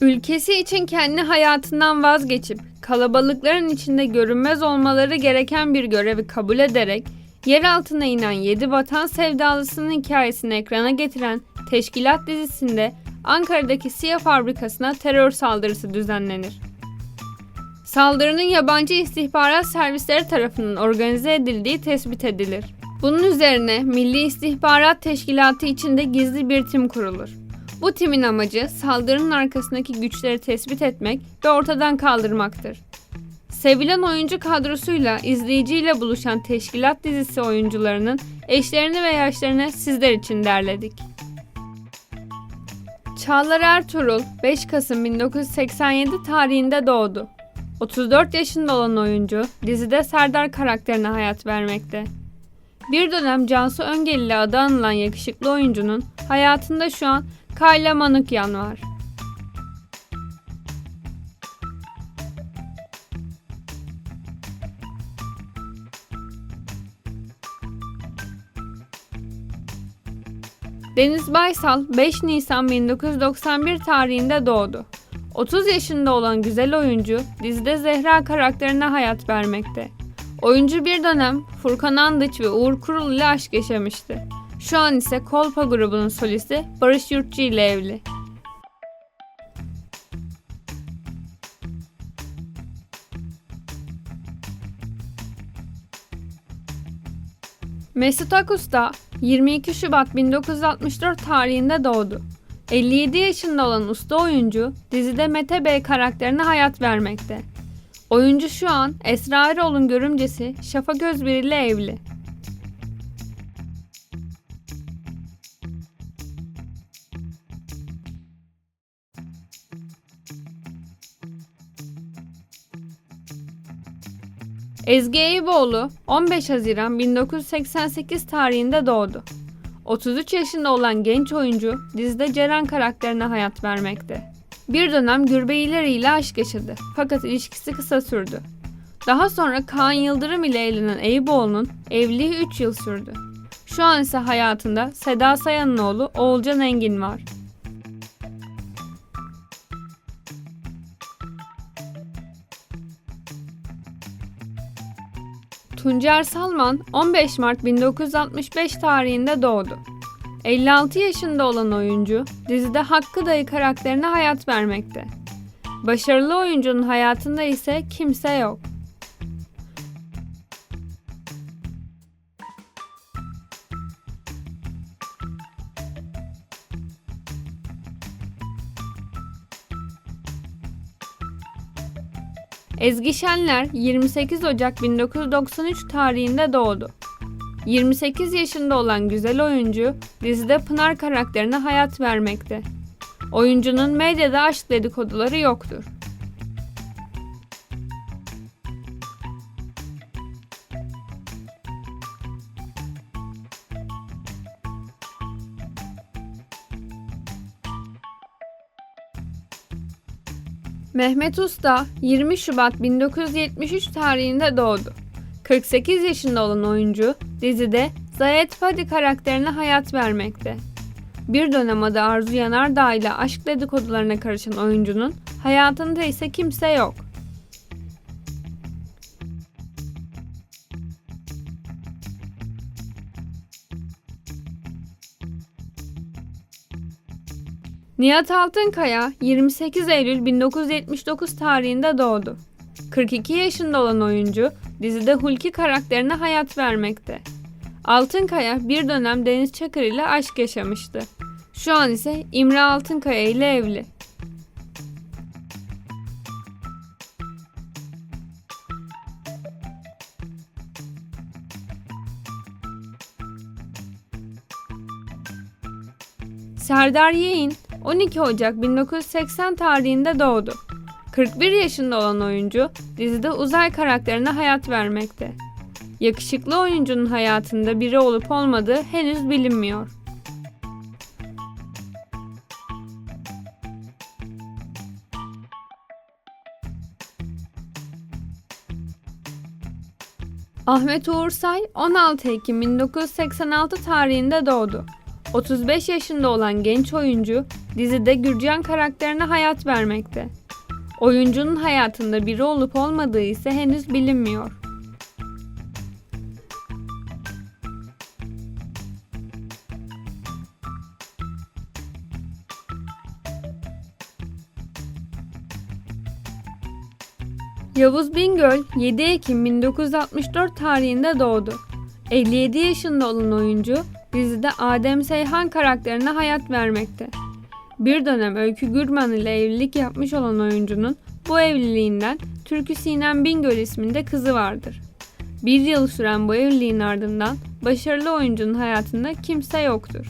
Ülkesi için kendi hayatından vazgeçip kalabalıkların içinde görünmez olmaları gereken bir görevi kabul ederek yer altına inen 7 vatan sevdalısının hikayesini ekrana getiren Teşkilat dizisinde Ankara'daki Siyah fabrikasına terör saldırısı düzenlenir. Saldırının yabancı istihbarat servisleri tarafından organize edildiği tespit edilir. Bunun üzerine Milli İstihbarat Teşkilatı içinde gizli bir tim kurulur. Bu timin amacı saldırının arkasındaki güçleri tespit etmek ve ortadan kaldırmaktır. Sevilen oyuncu kadrosuyla izleyiciyle buluşan Teşkilat dizisi oyuncularının eşlerini ve yaşlarını sizler için derledik. Çağlar Ertuğrul 5 Kasım 1987 tarihinde doğdu. 34 yaşında olan oyuncu dizide Serdar karakterine hayat vermekte. Bir dönem Cansu Öngeli adı anılan yakışıklı oyuncunun hayatında şu an Kayla Manukyan var. Deniz Baysal 5 Nisan 1991 tarihinde doğdu. 30 yaşında olan güzel oyuncu dizide Zehra karakterine hayat vermekte. Oyuncu bir dönem Furkan Andıç ve Uğur Kurul ile aşk yaşamıştı. Şu an ise Kolpa grubunun solisti Barış Yurtçı ile evli. Mesut Akusta 22 Şubat 1964 tarihinde doğdu. 57 yaşında olan usta oyuncu dizide Mete Bey karakterine hayat vermekte. Oyuncu şu an Esra Erol'un görümcesi Şafak Özbir ile evli. Ezgi Eyüboğlu 15 Haziran 1988 tarihinde doğdu. 33 yaşında olan genç oyuncu dizide Ceren karakterine hayat vermekte. Bir dönem Gürbeyler ile aşk yaşadı fakat ilişkisi kısa sürdü. Daha sonra Kaan Yıldırım ile evlenen Eyüboğlu'nun evliliği 3 yıl sürdü. Şu an ise hayatında Seda Sayan'ın oğlu Oğulcan Engin var. Tuncer Salman 15 Mart 1965 tarihinde doğdu. 56 yaşında olan oyuncu dizide Hakkı Dayı karakterine hayat vermekte. Başarılı oyuncunun hayatında ise kimse yok. Ezgi Şenler 28 Ocak 1993 tarihinde doğdu. 28 yaşında olan güzel oyuncu dizide Pınar karakterine hayat vermekte. Oyuncunun medyada aşk dedikoduları yoktur. Mehmet Usta 20 Şubat 1973 tarihinde doğdu. 48 yaşında olan oyuncu dizide Zayet Fadi karakterine hayat vermekte. Bir dönem adı Arzu Yanardağ ile aşk dedikodularına karışan oyuncunun hayatında ise kimse yok. Nihat Altınkaya 28 Eylül 1979 tarihinde doğdu. 42 yaşında olan oyuncu dizide Hulki karakterine hayat vermekte. Altınkaya bir dönem Deniz Çakır ile aşk yaşamıştı. Şu an ise İmre Altınkaya ile evli. Serdar Yeğin 12 Ocak 1980 tarihinde doğdu. 41 yaşında olan oyuncu dizide uzay karakterine hayat vermekte. Yakışıklı oyuncunun hayatında biri olup olmadığı henüz bilinmiyor. Ahmet Uğursay 16 Ekim 1986 tarihinde doğdu. 35 yaşında olan genç oyuncu dizide Gürcan karakterine hayat vermekte. Oyuncunun hayatında biri olup olmadığı ise henüz bilinmiyor. Yavuz Bingöl 7 Ekim 1964 tarihinde doğdu. 57 yaşında olan oyuncu dizide Adem Seyhan karakterine hayat vermekte. Bir dönem Öykü Gürman ile evlilik yapmış olan oyuncunun bu evliliğinden Türkü Sinem Bingöl isminde kızı vardır. Bir yıl süren bu evliliğin ardından başarılı oyuncunun hayatında kimse yoktur.